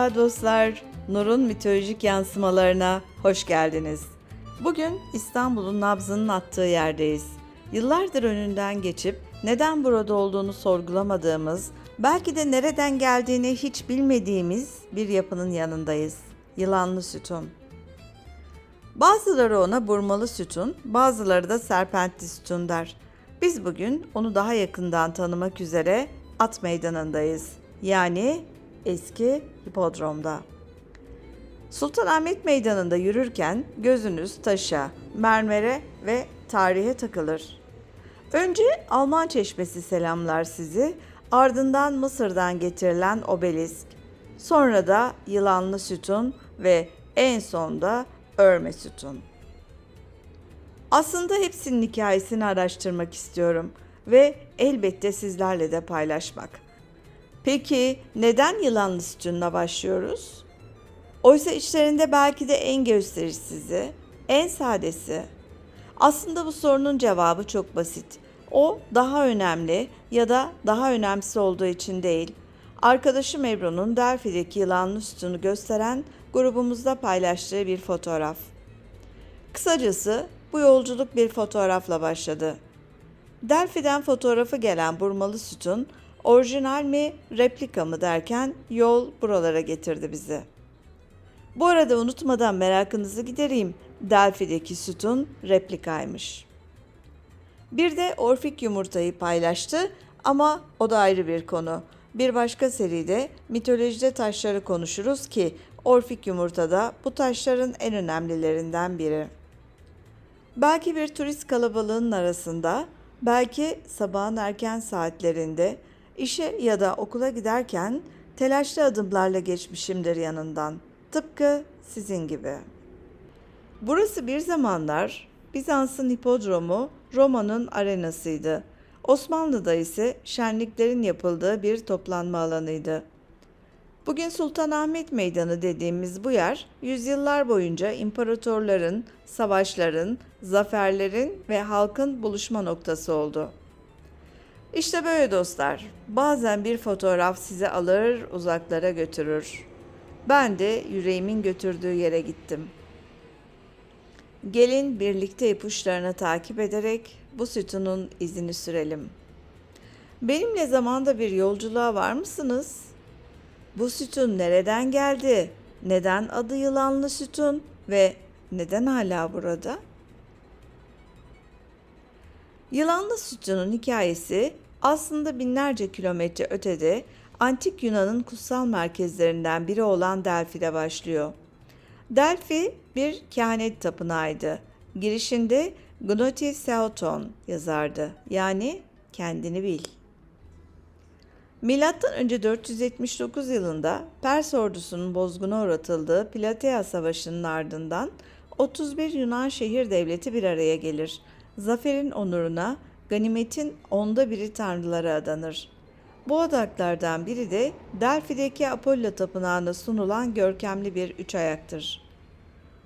Merhaba dostlar, Nur'un mitolojik yansımalarına hoş geldiniz. Bugün İstanbul'un nabzının attığı yerdeyiz. Yıllardır önünden geçip neden burada olduğunu sorgulamadığımız, belki de nereden geldiğini hiç bilmediğimiz bir yapının yanındayız. Yılanlı Sütun. Bazıları ona burmalı sütun, bazıları da serpentli sütun der. Biz bugün onu daha yakından tanımak üzere at meydanındayız. Yani eski hipodromda. Sultanahmet Meydanı'nda yürürken gözünüz taşa, mermere ve tarihe takılır. Önce Alman çeşmesi selamlar sizi, ardından Mısır'dan getirilen obelisk, sonra da yılanlı sütun ve en sonda örme sütun. Aslında hepsinin hikayesini araştırmak istiyorum ve elbette sizlerle de paylaşmak. Peki neden yılanlı sütunla başlıyoruz? Oysa içlerinde belki de en gösterişsizi, en sadesi. Aslında bu sorunun cevabı çok basit. O daha önemli ya da daha önemsiz olduğu için değil. Arkadaşım Ebru'nun Delphi'deki yılanlı sütunu gösteren grubumuzda paylaştığı bir fotoğraf. Kısacası bu yolculuk bir fotoğrafla başladı. Delphi'den fotoğrafı gelen burmalı sütun, orijinal mi, replika mı derken yol buralara getirdi bizi. Bu arada unutmadan merakınızı gidereyim. Delphi'deki sütun replikaymış. Bir de Orfik yumurtayı paylaştı ama o da ayrı bir konu. Bir başka seride mitolojide taşları konuşuruz ki Orfik yumurta da bu taşların en önemlilerinden biri. Belki bir turist kalabalığının arasında, belki sabahın erken saatlerinde işe ya da okula giderken telaşlı adımlarla geçmişimdir yanından. Tıpkı sizin gibi. Burası bir zamanlar Bizans'ın hipodromu, Roma'nın arenasıydı. Osmanlı'da ise şenliklerin yapıldığı bir toplanma alanıydı. Bugün Sultanahmet Meydanı dediğimiz bu yer, yüzyıllar boyunca imparatorların, savaşların, zaferlerin ve halkın buluşma noktası oldu. İşte böyle dostlar. Bazen bir fotoğraf sizi alır, uzaklara götürür. Ben de yüreğimin götürdüğü yere gittim. Gelin birlikte ipuçlarını takip ederek bu sütunun izini sürelim. Benimle zamanda bir yolculuğa var mısınız? Bu sütun nereden geldi? Neden adı yılanlı sütun ve neden hala burada? Yılanlı sütunun hikayesi aslında binlerce kilometre ötede antik Yunan'ın kutsal merkezlerinden biri olan Delphi'de başlıyor. Delphi bir kehanet tapınağıydı. Girişinde Gnoti Seoton yazardı. Yani kendini bil. Milattan önce 479 yılında Pers ordusunun bozguna uğratıldığı Platea Savaşı'nın ardından 31 Yunan şehir devleti bir araya gelir. Zaferin onuruna ganimetin onda biri tanrılara adanır. Bu adaklardan biri de Delphi'deki Apollo tapınağına sunulan görkemli bir üç ayaktır.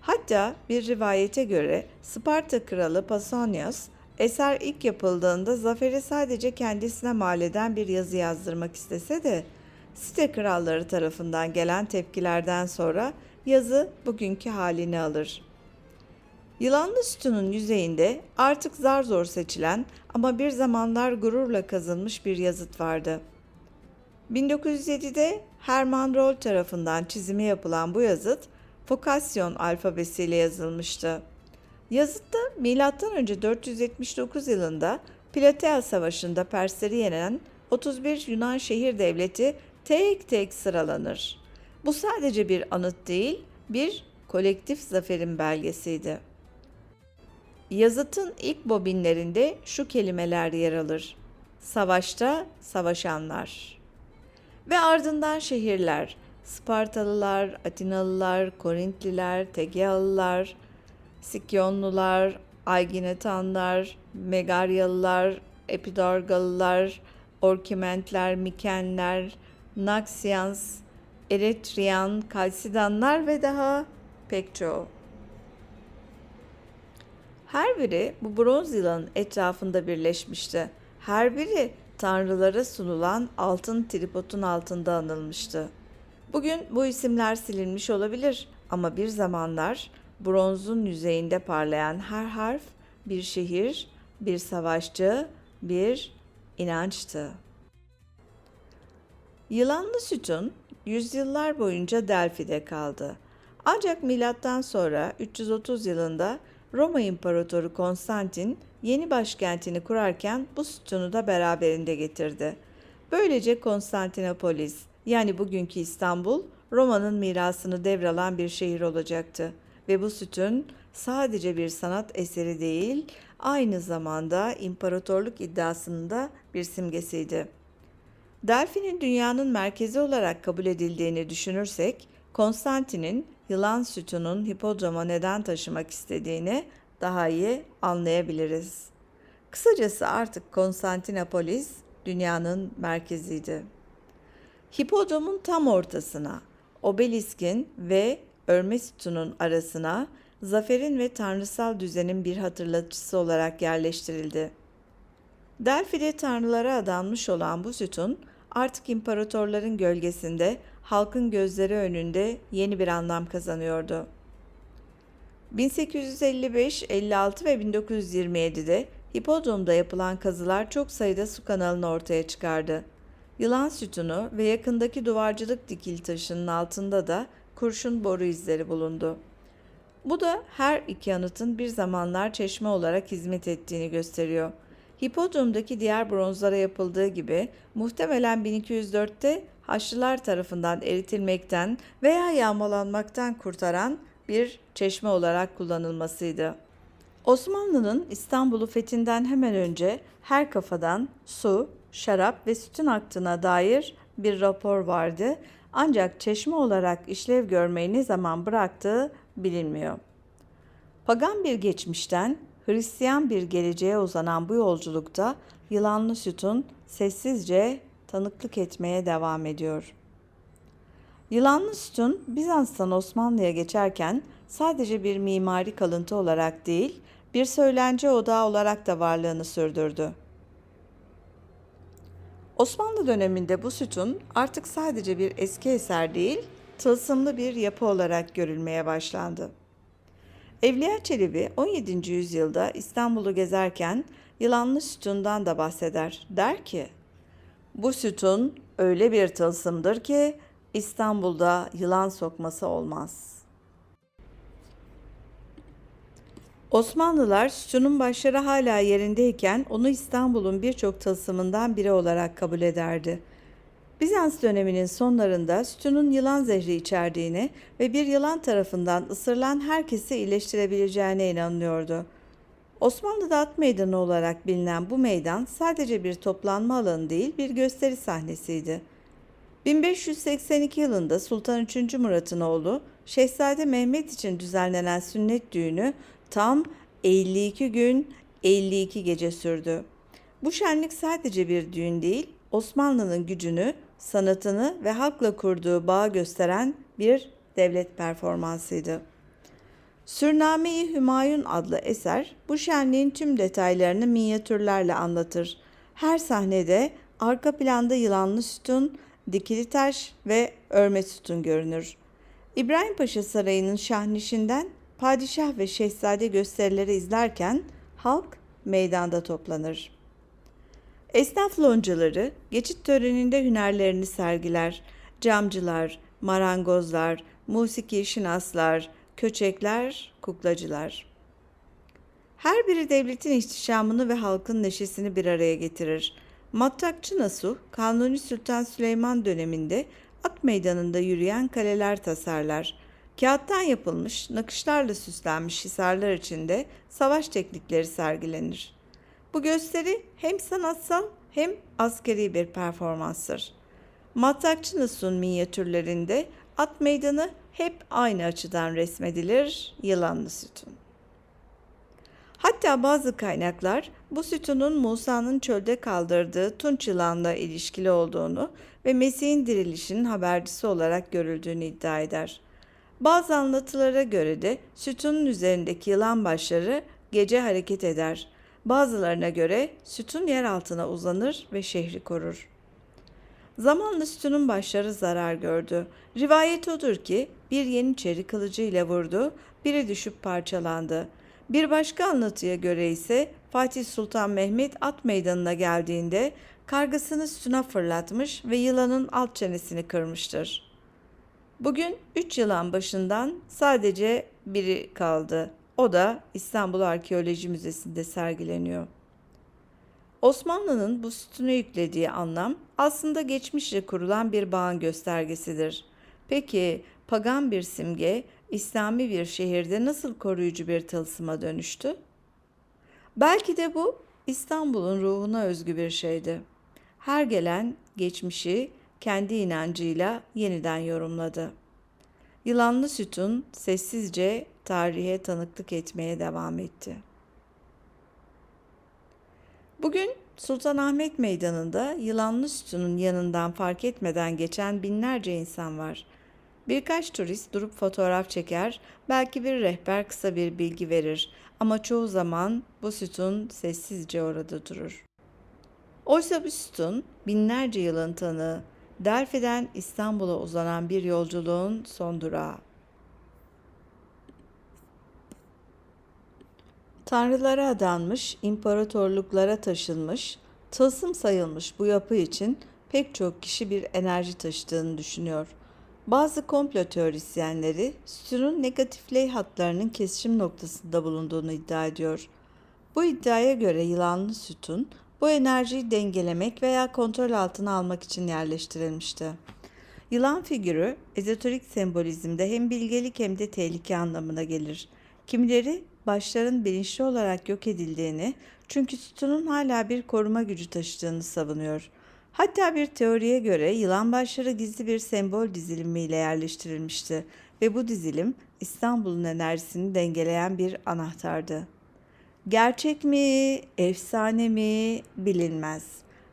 Hatta bir rivayete göre Sparta kralı Pausanias eser ilk yapıldığında zaferi sadece kendisine mal eden bir yazı yazdırmak istese de site kralları tarafından gelen tepkilerden sonra yazı bugünkü halini alır. Yılanlı sütunun yüzeyinde artık zar zor seçilen ama bir zamanlar gururla kazınmış bir yazıt vardı. 1907'de Hermann Roll tarafından çizimi yapılan bu yazıt Fokasyon alfabesiyle yazılmıştı. Yazıtta M.Ö. 479 yılında Platea Savaşı'nda Persleri yenen 31 Yunan şehir devleti tek tek sıralanır. Bu sadece bir anıt değil, bir kolektif zaferin belgesiydi. Yazıtın ilk bobinlerinde şu kelimeler yer alır. Savaşta savaşanlar. Ve ardından şehirler, Spartalılar, Atinalılar, Korintliler, Tegealılar, Sikyonlular, Ayginetanlar, Megaryalılar, Epidargalılar, Orkimentler, Mikenler, Naksiyans, Eretriyan, Kalsidanlar ve daha pek çoğu. Her biri bu bronz yılanın etrafında birleşmişti. Her biri tanrılara sunulan altın tripodun altında anılmıştı. Bugün bu isimler silinmiş olabilir ama bir zamanlar bronzun yüzeyinde parlayan her harf bir şehir, bir savaşçı, bir inançtı. Yılanlı sütun yüzyıllar boyunca Delfi'de kaldı. Ancak milattan sonra 330 yılında Roma İmparatoru Konstantin yeni başkentini kurarken bu sütunu da beraberinde getirdi. Böylece Konstantinopolis yani bugünkü İstanbul Roma'nın mirasını devralan bir şehir olacaktı ve bu sütun sadece bir sanat eseri değil, aynı zamanda imparatorluk iddiasının da bir simgesiydi. Delfi'nin dünyanın merkezi olarak kabul edildiğini düşünürsek, Konstantin'in yılan sütunun hipodroma neden taşımak istediğini daha iyi anlayabiliriz. Kısacası artık Konstantinopolis dünyanın merkeziydi. Hipodromun tam ortasına, obeliskin ve örme sütunun arasına zaferin ve tanrısal düzenin bir hatırlatıcısı olarak yerleştirildi. Delfi'de tanrılara adanmış olan bu sütun artık imparatorların gölgesinde halkın gözleri önünde yeni bir anlam kazanıyordu. 1855, 56 ve 1927'de Hipodrom'da yapılan kazılar çok sayıda su kanalını ortaya çıkardı. Yılan sütunu ve yakındaki duvarcılık dikil taşının altında da kurşun boru izleri bulundu. Bu da her iki anıtın bir zamanlar çeşme olarak hizmet ettiğini gösteriyor. Hipodrom'daki diğer bronzlara yapıldığı gibi muhtemelen 1204'te Haçlılar tarafından eritilmekten veya yağmalanmaktan kurtaran bir çeşme olarak kullanılmasıydı. Osmanlı'nın İstanbul'u fethinden hemen önce her kafadan su, şarap ve sütün aktığına dair bir rapor vardı. Ancak çeşme olarak işlev görmeyi ne zaman bıraktığı bilinmiyor. Pagan bir geçmişten Hristiyan bir geleceğe uzanan bu yolculukta yılanlı sütun sessizce tanıklık etmeye devam ediyor. Yılanlı sütun Bizans'tan Osmanlı'ya geçerken sadece bir mimari kalıntı olarak değil, bir söylence odağı olarak da varlığını sürdürdü. Osmanlı döneminde bu sütun artık sadece bir eski eser değil, tılsımlı bir yapı olarak görülmeye başlandı. Evliya Çelebi 17. yüzyılda İstanbul'u gezerken yılanlı sütundan da bahseder. Der ki, bu sütun öyle bir tılsımdır ki İstanbul'da yılan sokması olmaz. Osmanlılar sütunun başları hala yerindeyken onu İstanbul'un birçok tılsımından biri olarak kabul ederdi. Bizans döneminin sonlarında sütunun yılan zehri içerdiğini ve bir yılan tarafından ısırılan herkesi iyileştirebileceğine inanılıyordu. Osmanlı'da at meydanı olarak bilinen bu meydan sadece bir toplanma alanı değil bir gösteri sahnesiydi. 1582 yılında Sultan III. Murat'ın oğlu Şehzade Mehmet için düzenlenen sünnet düğünü tam 52 gün 52 gece sürdü. Bu şenlik sadece bir düğün değil, Osmanlı'nın gücünü, sanatını ve halkla kurduğu bağı gösteren bir devlet performansıydı. Sürname-i Hümayun adlı eser bu şenliğin tüm detaylarını minyatürlerle anlatır. Her sahnede arka planda yılanlı sütun, dikili taş ve örme sütun görünür. İbrahim Paşa Sarayı'nın şahnişinden padişah ve şehzade gösterileri izlerken halk meydanda toplanır. Esnaf loncaları geçit töreninde hünerlerini sergiler. Camcılar, marangozlar, musiki şinaslar, köçekler, kuklacılar. Her biri devletin ihtişamını ve halkın neşesini bir araya getirir. Mattakçı Nasuh, Kanuni Sultan Süleyman döneminde at meydanında yürüyen kaleler tasarlar. Kağıttan yapılmış, nakışlarla süslenmiş hisarlar içinde savaş teknikleri sergilenir. Bu gösteri hem sanatsal hem askeri bir performanstır. Matrakçı Nasuh'un minyatürlerinde at meydanı hep aynı açıdan resmedilir, yılanlı sütun. Hatta bazı kaynaklar bu sütunun Musa'nın çölde kaldırdığı Tunç yılanla ilişkili olduğunu ve Mesih'in dirilişinin habercisi olarak görüldüğünü iddia eder. Bazı anlatılara göre de sütunun üzerindeki yılan başları gece hareket eder. Bazılarına göre sütun yer altına uzanır ve şehri korur. Zamanla sütunun başları zarar gördü. Rivayet odur ki bir yeniçeri kılıcı ile vurdu, biri düşüp parçalandı. Bir başka anlatıya göre ise Fatih Sultan Mehmet at meydanına geldiğinde kargasını sütuna fırlatmış ve yılanın alt çenesini kırmıştır. Bugün 3 yılan başından sadece biri kaldı. O da İstanbul Arkeoloji Müzesi'nde sergileniyor. Osmanlı'nın bu sütuna yüklediği anlam aslında geçmişle kurulan bir bağın göstergesidir. Peki pagan bir simge İslami bir şehirde nasıl koruyucu bir tılsıma dönüştü? Belki de bu İstanbul'un ruhuna özgü bir şeydi. Her gelen geçmişi kendi inancıyla yeniden yorumladı. Yılanlı sütun sessizce tarihe tanıklık etmeye devam etti. Bugün Sultanahmet Meydanı'nda yılanlı sütunun yanından fark etmeden geçen binlerce insan var. Birkaç turist durup fotoğraf çeker, belki bir rehber kısa bir bilgi verir ama çoğu zaman bu sütun sessizce orada durur. Oysa bu sütun binlerce yılın tanığı, Delfi'den İstanbul'a uzanan bir yolculuğun son durağı. Tanrılara adanmış, imparatorluklara taşınmış, tılsım sayılmış bu yapı için pek çok kişi bir enerji taşıdığını düşünüyor. Bazı komplo teorisyenleri sütunun negatif ley hatlarının kesişim noktasında bulunduğunu iddia ediyor. Bu iddiaya göre yılanlı sütun bu enerjiyi dengelemek veya kontrol altına almak için yerleştirilmişti. Yılan figürü ezoterik sembolizmde hem bilgelik hem de tehlike anlamına gelir. Kimileri başların bilinçli olarak yok edildiğini çünkü sütunun hala bir koruma gücü taşıdığını savunuyor. Hatta bir teoriye göre yılan başları gizli bir sembol dizilimiyle yerleştirilmişti ve bu dizilim İstanbul'un enerjisini dengeleyen bir anahtardı. Gerçek mi, efsane mi bilinmez.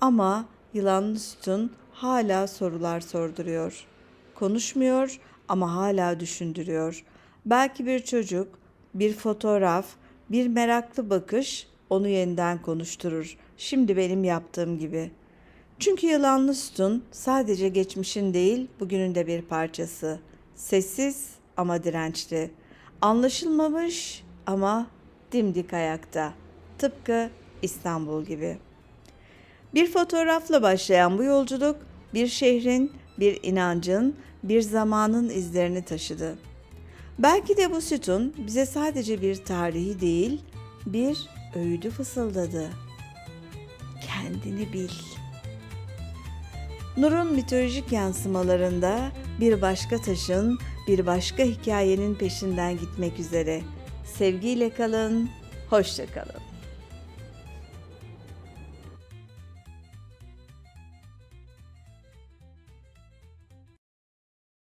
Ama yılanlı sütun hala sorular sorduruyor. Konuşmuyor ama hala düşündürüyor. Belki bir çocuk, bir fotoğraf, bir meraklı bakış onu yeniden konuşturur. Şimdi benim yaptığım gibi. Çünkü yılanlı sütun sadece geçmişin değil, bugünün de bir parçası. Sessiz ama dirençli. Anlaşılmamış ama dimdik ayakta. Tıpkı İstanbul gibi. Bir fotoğrafla başlayan bu yolculuk bir şehrin, bir inancın, bir zamanın izlerini taşıdı. Belki de bu sütun bize sadece bir tarihi değil, bir öğüdü fısıldadı. Kendini bil. Nur'un mitolojik yansımalarında bir başka taşın, bir başka hikayenin peşinden gitmek üzere. Sevgiyle kalın, hoşça kalın.